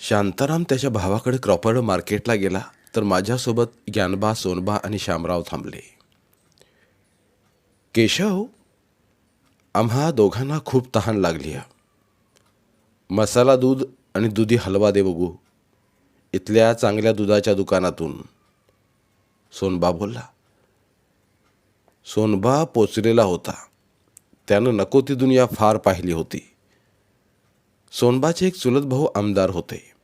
शांताराम त्याच्या भावाकडे क्रॉपर्ड मार्केटला गेला तर माझ्यासोबत ज्ञानबा सोनबा आणि श्यामराव थांबले. केशव आम्हा दोघांना खूप तहान लागली मसाला दूध आणि दुधी हलवा दे बघू. इथल्या चांगल्या दुधाच्या दुकानातून. सोनबा बोलला. सोनबा पोचलेला होता. त्यानं नको ती दुनिया फार पाहिली होती. सोनबाचे एक चुलत भाऊ आमदार होते.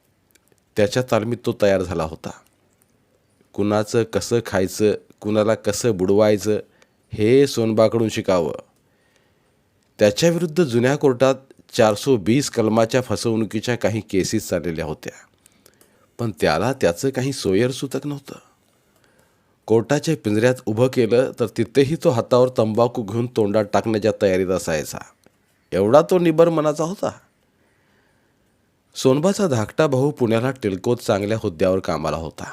त्याच्या तालमीत तो तयार झाला होता. कुणाचं कसं खायचं कुणाला कसं बुडवायचं हे सोनबाकडून शिकावं. त्याच्याविरुद्ध जुन्या कोर्टात चारसो वीस कलमाच्या फसवणुकीच्या काही केसेस चाललेल्या होत्या. पण त्याला त्याचं काही सोयर सुतक नव्हतं. कोर्टाच्या पिंजऱ्यात उभं केलं तर तिथेही तो हातावर तंबाखू घेऊन तोंडात टाकण्याच्या तयारीत असायचा. एवढा तो निबर मनाचा होता. सोनबाचा धाकटा भाऊ पुण्याला टिळकोत चांगल्या हुद्द्यावर कामाला होता.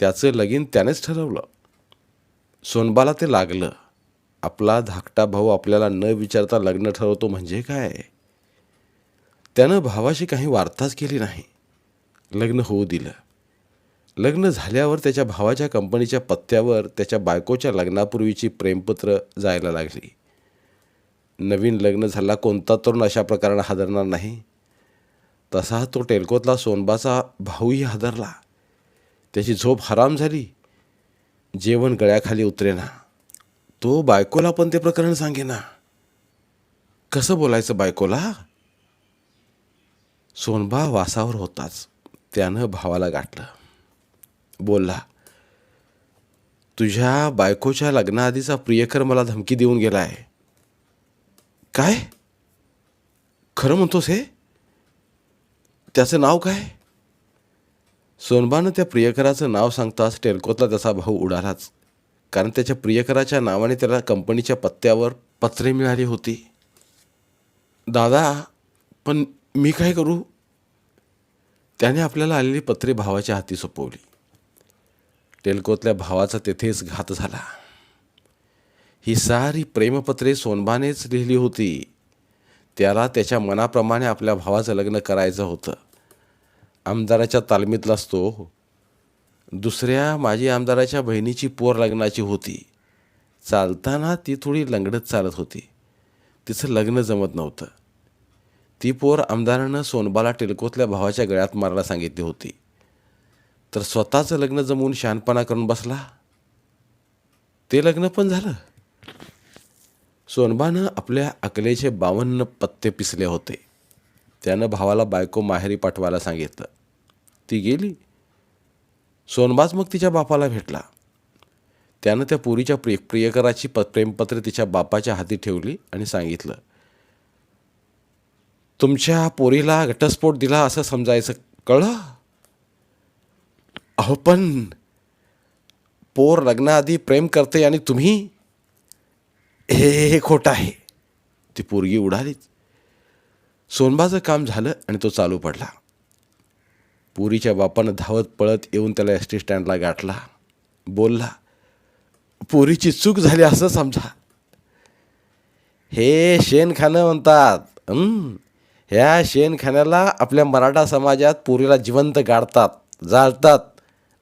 त्याचं लगीन त्यानेच ठरवलं. सोनबाला ते लागलं. आपला धाकटा भाऊ आपल्याला न विचारता लग्न ठरवतो म्हणजे काय? त्यानं भावाशी काही वार्ताच केली नाही. लग्न होऊ दिलं. लग्न झाल्यावर त्याच्या भावाच्या कंपनीच्या पत्त्यावर त्याच्या बायकोच्या लग्नापूर्वीची प्रेमपत्र जायला लागली. नवीन लग्न झाला कोणता तरुण अशा प्रकारानं हादरणार नाही? तसा तो टेलकोतला सोनबाचा भाऊही हादरला. त्याची झोप हराम झाली. जेवण गळ्याखाली उतरेना. तो बायकोला पण ते प्रकरण सांगेना. कसं बोलायचं बायकोला? सोनबा वासावर होताच. त्यानं भावाला गाठलं. बोलला तुझ्या बायकोच्या लग्नाआधीचा प्रियकर मला धमकी देऊन गेला आहे काय? खरं म्हणतोस हे? त्याचं नाव काय? सोनबानं त्या प्रियकराचं नाव सांगताच टेलकोतला त्याचा भाऊ उडालाच. कारण त्याच्या प्रियकराच्या नावाने त्याला कंपनीच्या पत्त्यावर पत्रे मिळाली होती. दादा पण मी काय करू? त्याने आपल्याला आलेली पत्रे भावाच्या हाती सोपवली. टेलकोतल्या भावाचा तेथेच घात झाला. ही सारी प्रेमपत्रे सोनबानेच लिहिली होती. त्याला त्याच्या मनाप्रमाणे आपल्या भावाचं लग्न करायचं होतं. आमदाराच्या तालमीतला असतो. दुसऱ्या माझी आमदाराच्या बहिणीची पोर लग्नाची होती. चालताना ती थोडी लंगडत चालत होती. तिचं लग्न जमत नव्हतं. ती पोर आमदारानं सोनबाला टेलकोतल्या भावाच्या गळ्यात मारायला सांगितली होती. तर स्वतःचं लग्न जमवून शहाणपणा करून बसला? ते लग्न पण झालं. सोनबानं आपल्या अकलेचे बावन्न पत्ते पिसले होते. त्यानं भावाला बायको माहेरी पाठवायला सांगितलं. ती गेली. सोनबाज मग तिच्या बापाला भेटला. त्यानं त्या पुरीच्या प्रिय प्रियकराची प प्रेमपत्र तिच्या बापाच्या हाती ठेवली आणि सांगितलं तुमच्या पोरीला घटस्फोट दिला असं समजायचं कळलं? अहो पण पोर लग्नाआधी प्रेम करते आणि तुम्ही? हे हे खोटं आहे. ती पोरगी उडालीच सोनबाचं काम झालं आणि तो चालू पडला. पुरीच्या बापानं धावत पळत येऊन त्याला एस टी स्टँडला गाठला. बोलला पुरीची चूक झाली असं समजा. हे शेणखानं म्हणतात ह्या शेणखान्याला आपल्या मराठा समाजात पुरीला जिवंत गाडतात जाळतात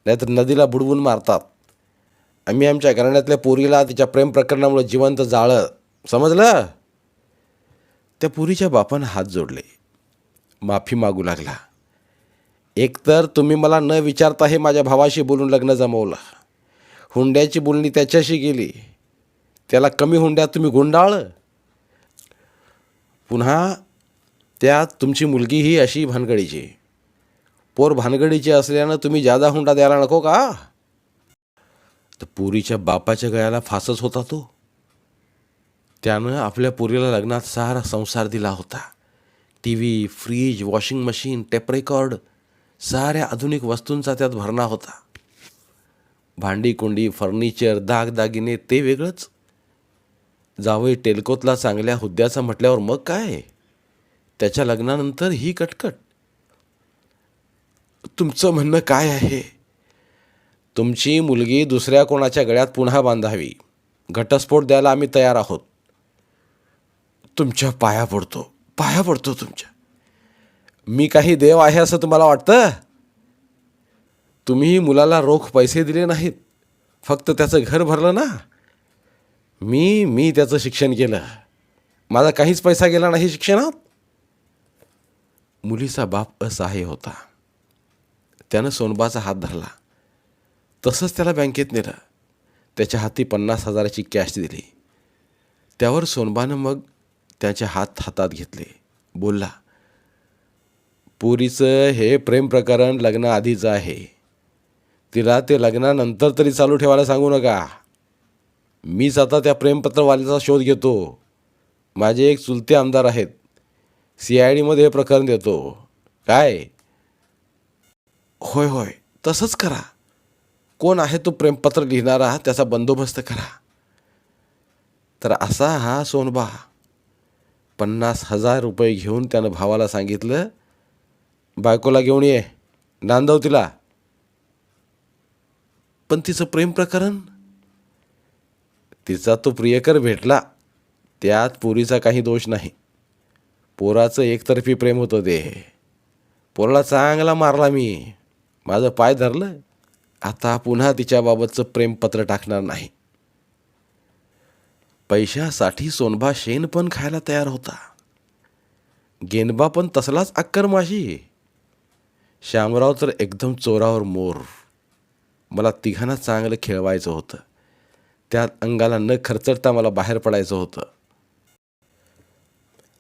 नाहीतर नदीला बुडवून मारतात. आम्ही आमच्या घराण्यातल्या पोरीला तिच्या प्रेम प्रकरणामुळे जिवंत जाळं समजलं? त्या पुरीच्या बापानं हात जोडले. माफी मागू लागला. एकतर तुम्ही मला न विचारता हे माझ्या भावाशी बोलून लग्न जमवलं. हुंड्याची बोलणी त्याच्याशी गेली त्याला कमी हुंड्यात तुम्ही गुंडाळलं पुन्हा त्यात तुमची मुलगी ही अशी भानगडीची. पोर भानगडीची असल्यानं तुम्ही जादा हुंडा द्यायला नको का? तर पुरीच्या बापाच्या गळ्याला फासच होता तो. त्यानं आपल्या पुरीला लग्नात सारा संसार दिला होता. T V fridge washing machine tape record साऱ्या आधुनिक वस्तूंचा त्यात भरणा होता. भांडी कुंडी फर्निचर दागदागिने ते वेगळंच. जावई टेलकोतला चांगल्या हुद्द्याचा म्हटल्यावर मग काय? त्याच्या लग्नानंतर ही कटकट. तुमचं म्हणणं काय आहे? तुमची मुलगी दुसऱ्या कोणाच्या गळ्यात पुन्हा बांधावी. घटस्फोट द्यायला आम्ही तयार आहोत. तुमच्या पाया पडतो. पाया पडतो तुमच्या. मी काही देव आहे असं तुम्हाला वाटतं? तुम्ही मुलाला रोख पैसे दिले नाहीत. फक्त त्याचं घर भरलं ना? मी मी त्याचं शिक्षण केलं. माझा काहीच पैसा गेला नाही शिक्षणात? मुलीचा बाप असहाय्य होता. त्यानं सोनबाचा हात धरला. तसंच त्याला बँकेत नेलं. त्याच्या हाती पन्नास हजाराची कॅश दिली. त्यावर सोनबानं मग त्याचे हात हातात घेतले. बोलला पुरीचं हे प्रेम प्रकरण लग्नाआधीचं आहे. तिला ते लग्नानंतर तरी चालू ठेवायला सांगू नका. मीच आता त्या प्रेमपत्रवाल्याचा शोध घेतो. माझे एक चुलते आमदार आहेत. सी आय डीमध्ये हे प्रकरण देतो. काय? होय होय. तसंच करा. कोण आहे तो प्रेमपत्र लिहिणारा त्याचा बंदोबस्त करा. तर असा हा सोनबा पन्नास हजार रुपये घेऊन त्यानं भावाला सांगितलं बायकोला घेऊन ये नांदव तिला. पण तिचं प्रेम प्रकरण? तिचा तो प्रियकर भेटला त्यात पोरीचा काही दोष नाही. पोराचं एकतर्फी प्रेम होतं ते. पोराला चांगला मारला मी. माझं पाय धरलं आता पुन्हा तिच्याबाबतचं प्रेमपत्र टाकणार नाही. पैशासाठी सोनबा शेण पण खायला तयार होता. गेनबा पण तसलाच अक्कर माशी. श्यामराव तर एकदम चोरावर मोर. मला तिघांना चांगलं खेळवायचं होतं. त्यात अंगाला न खरचडता मला बाहेर पडायचं होतं.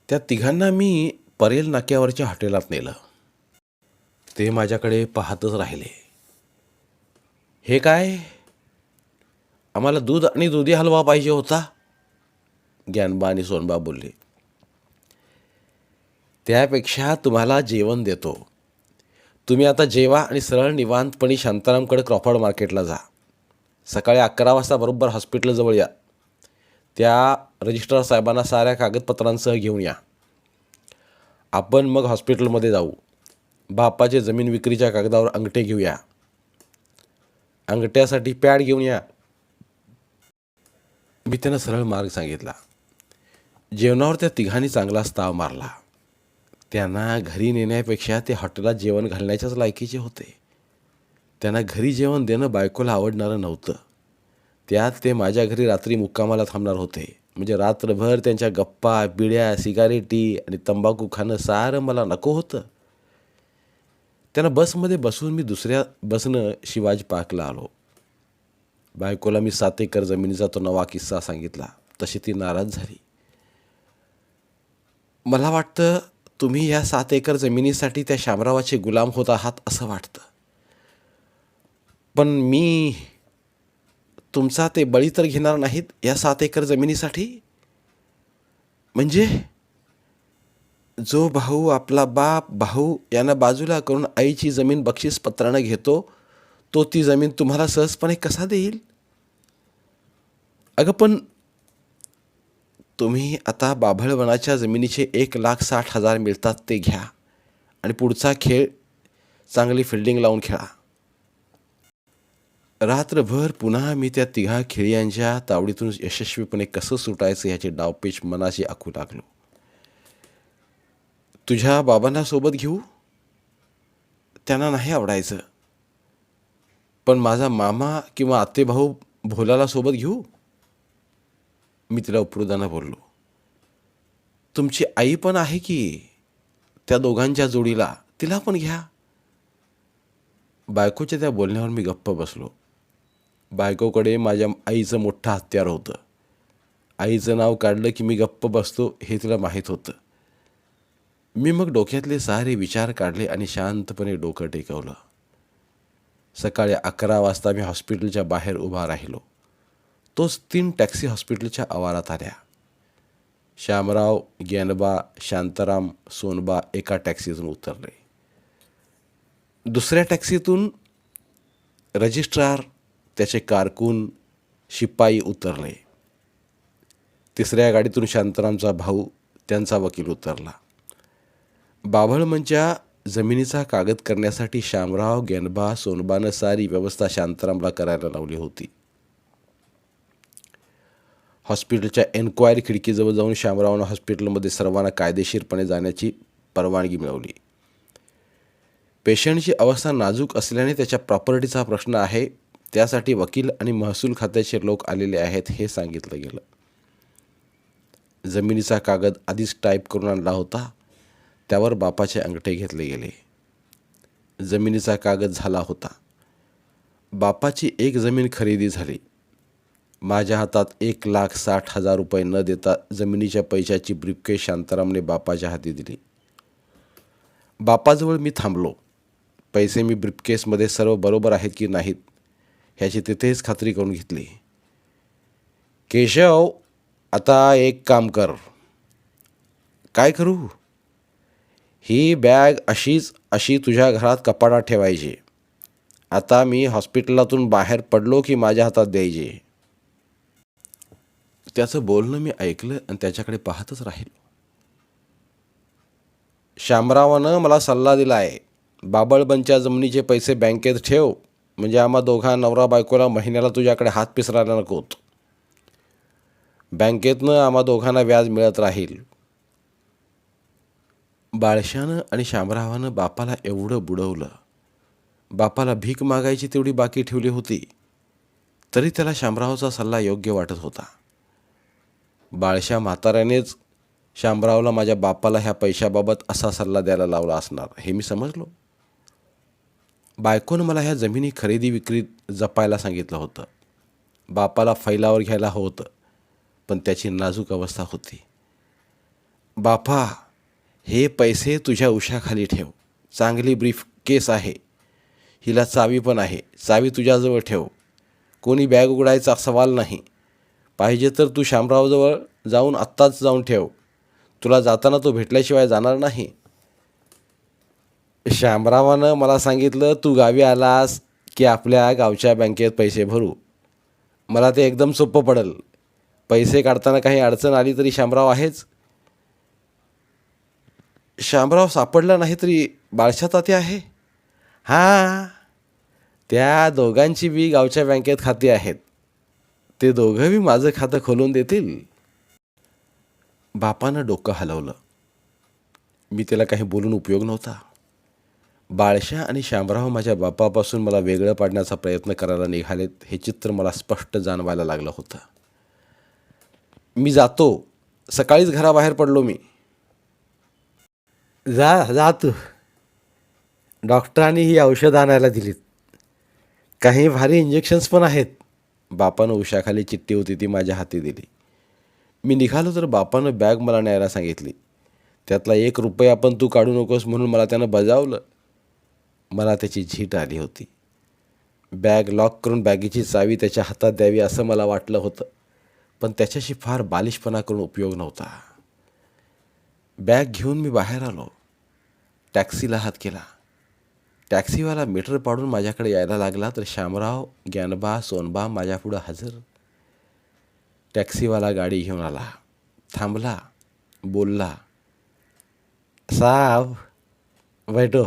त्या तिघांना मी परेल नाक्यावरच्या हॉटेलात नेलं. ते माझ्याकडे पाहतच राहिले. हे काय? आम्हाला दूध आणि दुधी हलवा पाहिजे होता? ज्ञानबा आणि सोनबा बोलले. त्यापेक्षा तुम्हाला जेवण देतो. तुम्ही आता जेवा आणि सरळ निवांतपणे शांतारामकडे क्रॉफर्ड मार्केटला जा. सकाळी अकरा वाजता बरोबर हॉस्पिटलजवळ या. त्या रजिस्ट्रार साहेबांना साऱ्या कागदपत्रांसह घेऊन या. आपण मग हॉस्पिटलमध्ये जाऊ. बापाचे जमीन विक्रीच्या कागदावर अंगठे घेऊया अंगठ्यासाठी पॅड घेऊन या. मी त्यांना सरळ मार्ग सांगितला. जेवणावर त्या तिघांनी चांगलाच ताव मारला. त्यांना घरी नेण्यापेक्षा ते हॉटेलात जेवण घालण्याच्याच लायकीचे होते. त्यांना घरी जेवण देणं बायकोला आवडणारं नव्हतं. त्यात ते माझ्या घरी रात्री मुक्कामाला थांबणार होते. म्हणजे रात्रभर त्यांच्या गप्पा बिड्या सिगारेटी आणि तंबाखू खाणं सारं मला नको होतं. त्यांना बसमध्ये बसून मी दुसऱ्या बसनं शिवाजी पार्कला आलो. बायकोला मी सात एकर जमिनीचा तो नवा किस्सा सांगितला. तशी ती नाराज झाली. मला वाटतं तुम्ही या सात एकर जमिनीसाठी त्या शामरावाचे गुलाम होत आहात असं वाटतं. पण मी तुमचा ते बळी तर घेणार नाहीत या सात एकर जमिनीसाठी? म्हणजे जो भाऊ आपला बाप भाऊ यांना बाजूला करून आईची जमीन बक्षीसपत्रानं घेतो तो ती जमीन तुम्हाला सहजपणे कसा देईल? अगं पण तुम्ही आता बाभळवनाच्या जमिनीचे एक लाख साठ हजार मिळतात ते घ्या. आणि पुढचा खेळ चांगली फिल्डिंग लावून खेळा. रात्रभर पुन्हा मी त्या तिघा खेळियांच्या तावडीतून यशस्वीपणे कसं सुटायचं ह्याचे डावपेच मनाशी आखू लागलो. तुझ्या बाबांना सोबत घेऊ? त्यांना नाही आवडायचं. पण माझा मामा किंवा आतेभाऊ भोलाला सोबत घेऊ? मी तिला उपरुदाना बोललो तुमची आई पण आहे की त्या दोघांच्या जोडीला? तिला पण घ्या. बायकोच्या त्या बोलण्यावर मी गप्प बसलो. बायकोकडे माझ्या आईचं मोठं हत्यार होतं. आईचं नाव काढलं की मी गप्प बसतो हे तिला माहीत होतं. मी मग डोक्यातले सारे विचार काढले आणि शांतपणे डोकं टेकवलं. सकाळी अकरा वाजता मी हॉस्पिटलच्या बाहेर उभा राहिलो. तोच तीन टॅक्सी हॉस्पिटलच्या आवारात आल्या. श्यामराव ज्ञानबा शांताराम सोनबा एका टॅक्सीतून उतरले. दुसऱ्या टॅक्सीतून रजिस्ट्रार त्याचे कारकून शिपाई उतरले. तिसऱ्या गाडीतून शांतारामचा भाऊ त्यांचा वकील उतरला. बाभळमनच्या जमिनीचा कागद करण्यासाठी श्यामराव गेनबा सोनबानं सारी व्यवस्था शांतारामला करायला लावली होती. हॉस्पिटलच्या एन्क्वायरी खिडकीजवळ जाऊन श्यामरावानं हॉस्पिटलमध्ये सर्वांना कायदेशीरपणे जाण्याची परवानगी मिळवली पेशंटची अवस्था नाजूक असल्याने त्याच्या प्रॉपर्टीचा प्रश्न आहे. त्यासाठी वकील आणि महसूल खात्याचे लोक आलेले आहेत हे सांगितलं गेलं. जमिनीचा कागद आधीच टाईप करून आणला होता. त्यावर बापाचे अंगठे घेतले गेले. जमिनीचा कागद झाला होता. बापाची एक जमीन खरेदी झाली. माझ्या हातात एक लाख साठ हजार रुपये न देता जमिनीच्या पैशाची ब्रीफकेस शांतारामने बापाच्या हाती दिली. बापाजवळ मी थांबलो. पैसे मी ब्रीफकेसमध्ये सर्व बरोबर आहेत की नाहीत ह्याची तिथेच खात्री करून घेतली. केशव आता एक काम कर. काय करू? ही बॅग अशीच अशी तुझ्या घरात कपाडात ठेवायची. आता मी हॉस्पिटलातून बाहेर पडलो की माझ्या हातात द्यायची. त्याचं बोलणं मी ऐकलं आणि त्याच्याकडे पाहतच राहिलो. शामरावानं मला सल्ला दिला आहे बाबळबनच्या जमिनीचे पैसे बँकेत ठेव म्हणजे आम्हा दोघा नवरा बायकोला महिन्याला तुझ्याकडे हात पिसरायला नकोत. बँकेतनं आम्हा दोघांना व्याज मिळत राहील. बाळशानं आणि शामरावानं बापाला एवढं बुडवलं. बापाला भीक मागायची तेवढी बाकी ठेवली होती तरी त्याला शामरावचा सल्ला योग्य वाटत होता. बाळशा म्हाताऱ्यानेच शामरावला माझ्या बापाला ह्या पैशाबाबत असा सल्ला द्यायला लावला असणार. हे मी समजलो. बायकोनं मला ह्या जमिनी खरेदी विक्रीत जपायला सांगितलं होतं. बापाला फैलावर घ्यायला हवं होतं पण त्याची नाजूक अवस्था होती. बापा हे पैसे तुझ्या उशाखाली ठेव. चांगली ब्रीफ केस आहे. हिला चावी पण आहे. चावी तुझ्याजवळ ठेव. कोणी बॅग उघडायचा सवाल नाही. पाहिजे तर तू शामरावजवळ जाऊन आत्ताच जाऊन ठेव. तुला जाताना तो भेटल्याशिवाय जाणार नाही. शामरावानं मला सांगितलं तू गावी आलास की आपल्या गावच्या बँकेत पैसे भरू. मला ते एकदम सोपं पडेल. पैसे काढताना काही अडचण आली तरी शामराव आहेच. शामराव सापडला नाही तरी बाळशा ताते आहे? हां. त्या दोघांची बी गावच्या बँकेत खाती आहेत. ते दोघंही माझं खातं खोलून देतील. बापानं डोकं हलवलं. मी त्याला काही बोलून उपयोग नव्हता. बाळशा आणि शामराव माझ्या बापापासून मला वेगळं पाडण्याचा प्रयत्न करायला निघालेत हे चित्र मला स्पष्ट जाणवायला लागलं होतं. मी जातो. सकाळीच घराबाहेर पडलो मी. जा जा तू. डॉक्टरांनी ही औषधं आणायला दिलीत. काही भारी इंजेक्शन्स पण आहेत. बापानं उशाखाली चिठ्ठी होती ती माझ्या हाती दिली. मी निघालो तर बापानं बॅग मला न्यायला सांगितली. त्यातला एक रुपया पण तू काढू नकोस म्हणून मला त्यानं बजावलं. मला त्याची झीट आली होती. बॅग लॉक करून बॅगेची चावी त्याच्या हातात द्यावी असं मला वाटलं होतं. पण त्याच्याशी फार बालिशपणा करून उपयोग नव्हता. बॅग घेऊन मी बाहेर आलो. टॅक्सीला हात केला. टॅक्सीवाला मीटर पाडून माझ्याकडे यायला लागला तर श्यामराव ज्ञानबा सोनबा माझ्यापुढं हजर. टॅक्सीवाला गाडी घेऊन आला. थांबला. बोलला साब बैठो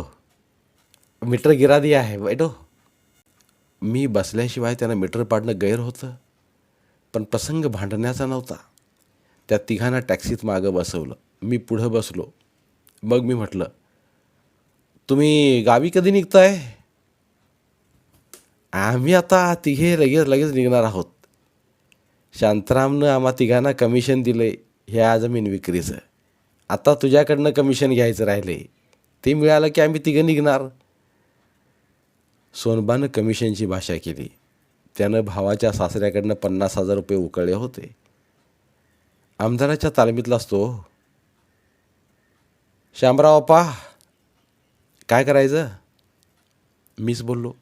मीटर गिरा दिया है बैठो मी बसल्याशिवाय त्यानं मीटर पाडणं गैर होतं पण प्रसंग भांडण्याचा नव्हता. त्या तिघांना टॅक्सीत मागं बसवलं. मी पुढं बसलो. मग मी म्हटलं तुम्ही गावी कधी निघताय? आम्ही आता तिघे लगेच लगेच निघणार आहोत. शांतारामनं आम्हा तिघांना कमिशन दिलं ह्या जमीन विक्रीचं. आता तुझ्याकडनं कमिशन घ्यायचं राहिले ते मिळालं की आम्ही तिघं निघणार. सोनबानं कमिशनची भाषा केली. त्यानं भावाच्या सासऱ्याकडनं पन्नास हजार रुपये उकळले होते. आमदाराच्या तालमीतला असतो. श्यामराव पा. काय करायचं? मीच बोललो.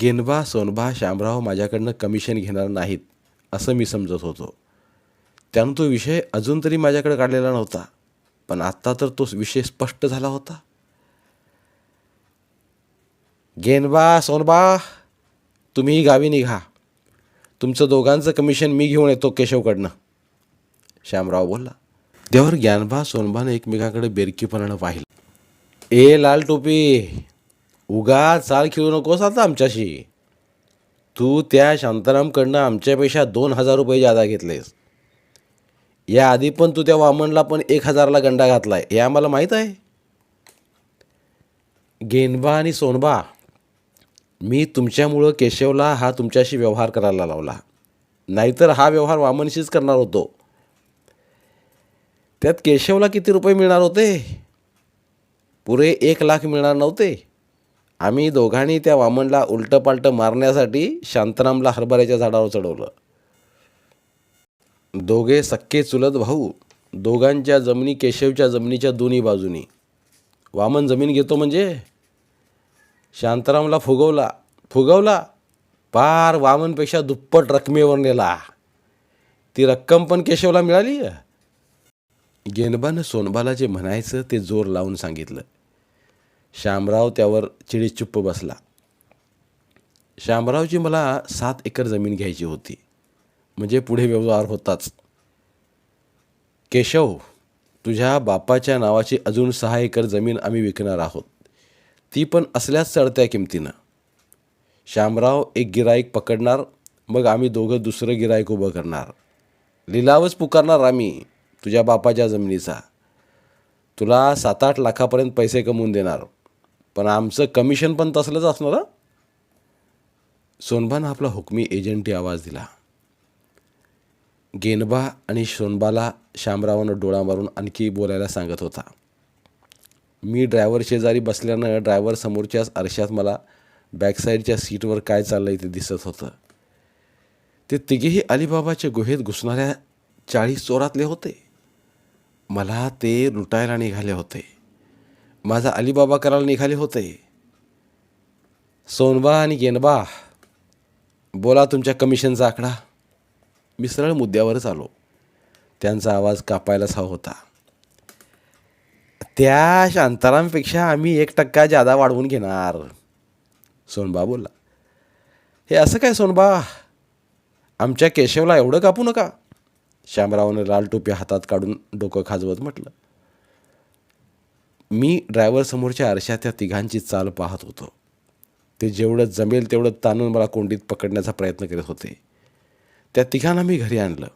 गेनबा सोनबा शामराव माझ्याकडनं कमिशन घेणार नाहीत असं मी समजत होतो. त्यानं तो विषय अजून तरी माझ्याकडे काढलेला नव्हता पण आत्ता तर तो विषय स्पष्ट झाला होता. गेनबा सोनबा तुम्ही गावी निघा. तुमचं दोघांचं कमिशन मी घेऊन येतो केशवकडनं. श्यामराव बोलला. त्यावर ज्ञानबा सोनबानं एकमेकाकडे बेरकीपणानं पाहिलं. ए लाल टोपी. उगा चाल खेळू नकोस आता आमच्याशी. तू त्या शांतारामकडनं आमच्यापेक्षा दोन हजार रुपये जादा घेतलेस. या आधी पण तू त्या वामनला पण एक हजारला गंडा घातलाय. हे आम्हाला माहीत आहे. गेनबा आणि सोनबा मी तुमच्यामुळं केशवला हा तुमच्याशी व्यवहार करायला लावला. नाहीतर हा व्यवहार वामनशीच करणार होतो. त्यात केशवला किती रुपये मिळणार होते? पुरे एक लाख मिळणार नव्हते. आम्ही दोघांनी त्या वामनला उलटं पालटं मारण्यासाठी शांतारामला हरभऱ्याच्या झाडावर चढवलं. दोघे सक्के चुलत भाऊ दोघांच्या जमिनी केशवच्या जमिनीच्या दोन्ही बाजूनी. वामन जमीन घेतो म्हणजे? शांतारामला फुगवला फुगवला पार वामनपेक्षा दुप्पट रकमेवर नेला. ती रक्कम पण केशवला मिळाली गेनबानं सोनबाला जे म्हणायचं ते जोर लावून सांगितलं. श्यामराव त्यावर चिडीचुप्प बसला. श्यामरावची मला सात एकर जमीन घ्यायची होती. म्हणजे पुढे व्यवहार होताच. केशव तुझ्या बापाच्या नावाची अजून सहा एकर जमीन आम्ही विकणार आहोत. ती पण असल्याच चढत्या किमतीनं. श्यामराव एक गिराईक पकडणार मग आम्ही दोघं दुसरं गिराईक उभं करणार. लिलावच पुकारणार आम्ही तुझ्या बापाच्या जमिनीचा. तुला सात आठ लाखापर्यंत पैसे कमवून देणार. पण आमचं कमिशन पण तसलंच असणार सोनबानं आपला हुकमी एजंटी आवाज दिला. गेनबा आणि सोनबाला शामरावानं डोळा मारून आणखी बोलायला सांगत होता. मी ड्रायव्हर शेजारी बसल्यानं ड्रायव्हर समोरच्याच आरशात मला बॅकसाईडच्या सीटवर काय चाललं आहे ते दिसत होतं. ते तिघेही अलिबाबाच्या गुहेत घुसणाऱ्या चाळीस चोरातले होते. मला ते लुटायला निघाले होते. माझा अलीबाबा करायला निघाले होते. सोनबा आणि गेनबा बोला तुमच्या कमिशनचा आकडा. मी सरळ मुद्द्यावरच आलो. त्यांचा आवाज कापायलाच हवा होता. त्या शांतारामपेक्षा आम्ही एक टक्का जादा वाढवून घेणार सोनबा बोलला. हे असं काय सोनबा? आमच्या केशवला एवढं कापू नका श्यामरावनं लाल टोपी हातात काढून डोकं खाजवत म्हटलं. मी ड्रायव्हरसमोरच्या आरशात त्या तिघांची चाल पाहत होतो. ते जेवढं जमेल तेवढं ताणून मला कोंडीत पकडण्याचा प्रयत्न करत होते. त्या तिघांना मी घरी आणलं.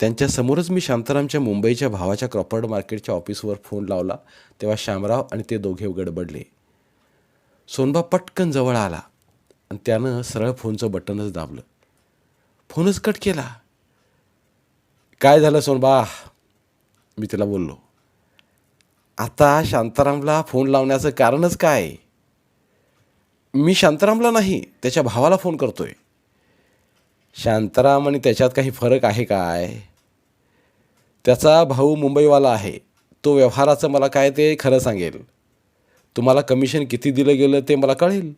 त्यांच्यासमोरच मी शांतारामच्या मुंबईच्या भावाच्या क्रॉपर्ड मार्केटच्या ऑफिसवर फोन लावला तेव्हा श्यामराव आणि ते दोघे गडबडले. सोनबा पटकन जवळ आला आणि त्यानं सरळ फोनचं बटनच दाबलं. फोनच कट केला. काय झालं सोनबा? मी त्याला बोललो. आता शांतारामला फोन लावण्याचं कारणच काय? मी शांतारामला नाही त्याच्या भावाला फोन करतो आहे शांताराम आणि त्याच्यात काही फरक आहे काय? त्याचा भाऊ मुंबईवाला आहे. तो व्यवहाराचं मला काय ते खरं सांगेल. तुम्हाला कमिशन किती दिलं गेलं ते मला कळेल.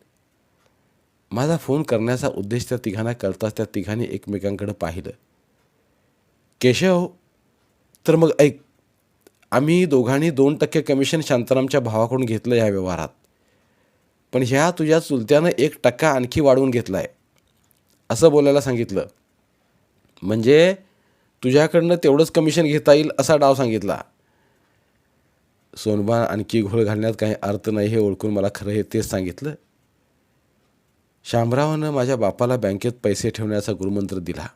माझा फोन करण्याचा उद्देश त्या तिघांना कळताच त्या तिघांनी एकमेकांकडे पाहिलं. केशव तर मग ऐक आम्ही दोघांनी दोन टक्के कमिशन शांतारामच्या भावाकडून घेतलं या व्यवहारात. पण ह्या तुझ्या चुलत्यानं एक टक्का आणखी वाढवून घेतला आहे असं बोलायला सांगितलं. म्हणजे तुझ्याकडनं तेवढंच कमिशन घेता येईल असा डाव सांगितला. सोनबा आणखी घोळ घालण्यात काही अर्थ नाही हे ओळखून मला खरं हे तेच सांगितलं. शामरावानं माझ्या बापाला बँकेत पैसे ठेवण्याचा गुरुमंत्र दिला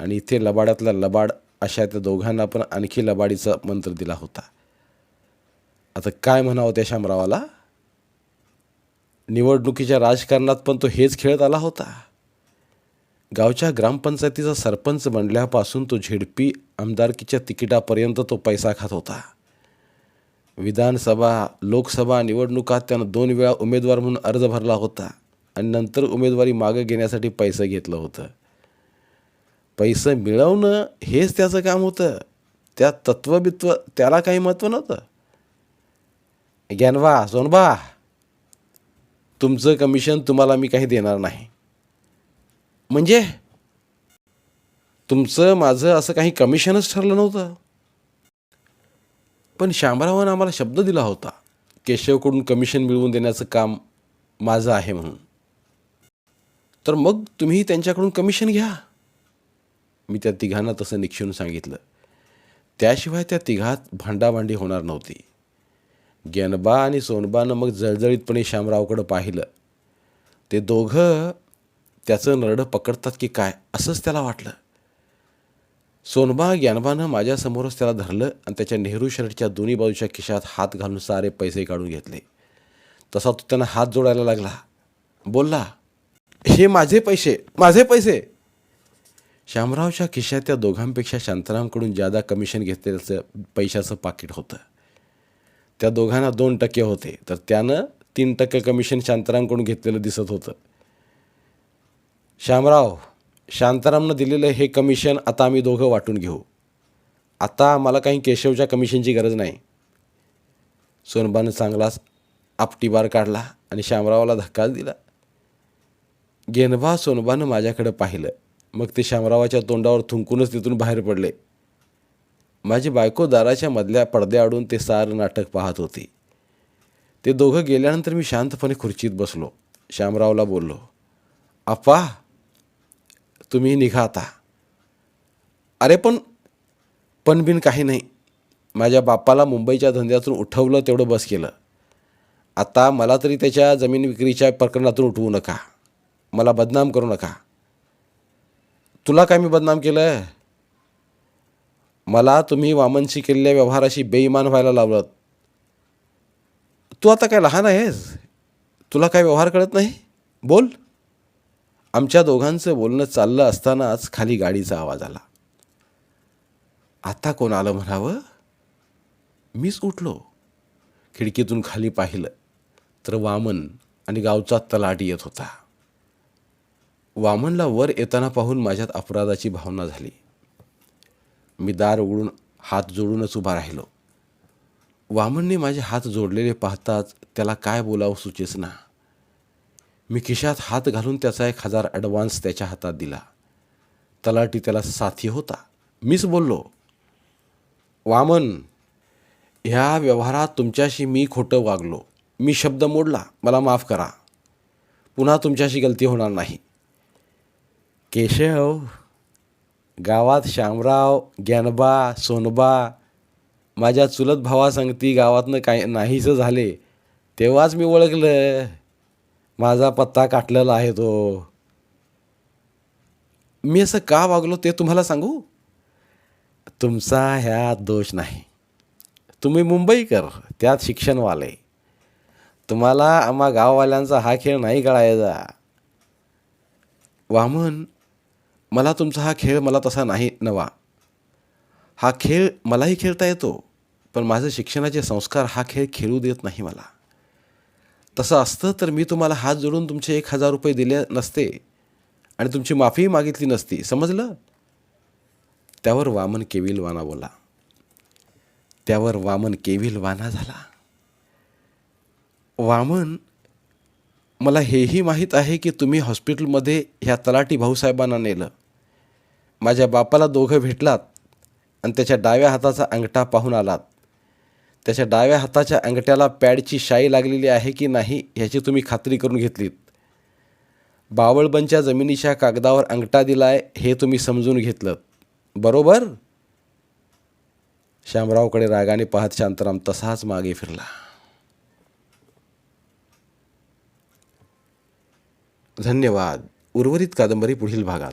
आणि इथे लबाडातला लबाड अशा त्या दोघांना पण आणखी लबाडीचा मंत्र दिला होता. आता काय म्हणावं त्या शामरावाला? निवडणुकीच्या राजकारणात पण तो हेच खेळत आला होता. गावच्या ग्रामपंचायतीचा सरपंच बनल्यापासून तो झेडपी आमदारकीच्या तिकिटापर्यंत तो पैसा खात होता. विधानसभा लोकसभा निवडणुकात त्यानं दोन वेळा उमेदवार म्हणून अर्ज भरला होता आणि नंतर उमेदवारी मागं घेण्यासाठी पैसे घेतलं होतं. पैसे मिळवणं हेच त्याचं काम होतं. त्या तत्वबित्व त्याला काही महत्त्व नव्हतं. ज्ञानवा सोनबा तुमचं कमिशन तुम्हाला मी काही देणार नाही. म्हणजे? तुमचं माझं असं काही कमिशनच ठरलं नव्हतं. पण शामरावानं आम्हाला शब्द दिला होता केशवकडून कमिशन मिळवून देण्याचं काम माझं आहे म्हणून. तर मग तुम्ही त्यांच्याकडून कमिशन घ्या. मी त्या तिघांना तसं निक्षून सांगितलं. त्याशिवाय त्या तिघात भांडाभांडी होणार नव्हती. गॅनबा आणि सोनबानं मग जळजळीतपणे श्यामरावकडं पाहिलं. ते दोघं त्याचं नरडं पकडतात की काय असंच त्याला वाटलं. सोनबा ज्ञानबानं माझ्यासमोरच त्याला धरलं आणि त्याच्या नेहरू शर्टच्या दोन्ही बाजूच्या खिशात हात घालून सारे पैसे काढून घेतले. तसा तो त्यांना हात जोडायला लागला. बोलला हे माझे पैसे माझे पैसे शामरावच्या खिशात त्या दोघांपेक्षा शांतारामकडून जादा कमिशन घेतलेलं पैशाचं पाकिट होतं. त्या दोघांना दोन टक्के होते तर त्यानं तीन टक्के कमिशन शांतारामकडून घेतलेलं दिसत होतं. श्यामराव शांतारामनं दिलेलं हे कमिशन आता आम्ही दोघं वाटून घेऊ. आता मला काही केशवच्या कमिशनची गरज नाही. सोनबानं चांगलाच आपटीबार काढला आणि शामरावाला धक्काच दिला. गेनबा सोनबानं माझ्याकडं पाहिलं. मग ते शामरावाच्या तोंडावर थुंकूनच तिथून बाहेर पडले. माझी बायको दाराच्या मधल्या पडद्याआडून ते सारं नाटक पाहत होती. ते दोघं गेल्यानंतर मी शांतपणे खुर्चीत बसलो. श्यामरावला बोललो आप्पा तुम्ही निघा आता. अरे पण पण बिन काही नाही. माझ्या बापाला मुंबईच्या धंद्यातून उठवलं तेवढं बस केलं. आता मला तरी त्याच्या जमीन विक्रीच्या प्रकरणातून उठवू नका. मला बदनाम करू नका. तुला काय मी बदनाम केलं मला तुम्ही वामनशी केलेल्या व्यवहाराशी बेईमान व्हायला लावलं तू आता काय लहान आहेस? तुला काय व्यवहार कळत नाही? बोल. आमच्या दोघांचं बोलणं चाललं असतानाच खाली गाडीचा आवाज आला. आता कोण आलं म्हणावं? मीच उठलो. खिडकीतून खाली पाहिलं तर वामन आणि गावचा तलाट येत होता. वामनला वर येताना पाहून माझ्यात अपराधाची भावना झाली. मी दार उघडून हात जोडूनच उभा राहिलो. वामनने माझे हात जोडलेले पाहताच त्याला काय बोलावं सुचेच ना. मी खिशात हात घालून त्याचा एक हजार ॲडव्हान्स त्याच्या हातात दिला. तलाटी त्याला साथी होता. मीच बोललो वामन ह्या व्यवहारात तुमच्याशी मी खोटं वागलो. मी शब्द मोडला. मला माफ करा. पुन्हा तुमच्याशी गलती होणार नाही. केशव गावात शामराव ज्ञानबा सोनबा माझ्या चुलत भावा सांगती गावातनं काय नाहीसं झाले तेव्हाच मी ओळखलं. माझा पत्ता काटलेला आहे तो. मी असं का वागलो ते तुम्हाला सांगू? तुमचा ह्यात दोष नाही. तुम्ही मुंबईकर त्यात शिक्षणवाले. तुम्हाला आम्हा गाववाल्यांचा हा खेळ नाही कळायचा वामन मला तुमचा हा खेळ मला तसा नाही नवा. हा खेळ मलाही खेळता येतो पण माझे शिक्षणाचे संस्कार हा खेळ खेळू देत नाही मला. तसं असतं तर मी तुम्हाला हात जोडून तुमचे एक हजार रुपये दिले नसते आणि तुमची माफीही मागितली नसती समजलं? त्यावर वामन केविलवाना बोला. त्यावर वामन केविलवाना झाला. वामन मला हेही माहीत आहे की तुम्ही हॉस्पिटलमध्ये ह्या तलाटी भाऊसाहेबांना नेलं. माझ्या बापाला दोघं भेटलात आणि त्याच्या डाव्या हाताचा अंगठा पाहून आलात. त्याच्या डाव्या हाताच्या अंगठ्याला पॅडची शाई लागलेली आहे की नाही ह्याची तुम्ही खात्री करून घेतलीत. बावळबनच्या जमिनीच्या कागदावर अंगठा दिलाय हे तुम्ही समजून घेतलं बरोबर? श्यामरावकडे रागाने पाहत शांताराम तसाच मागे फिरला. धन्यवाद. उर्वरित कादंबरी पुढील भागात.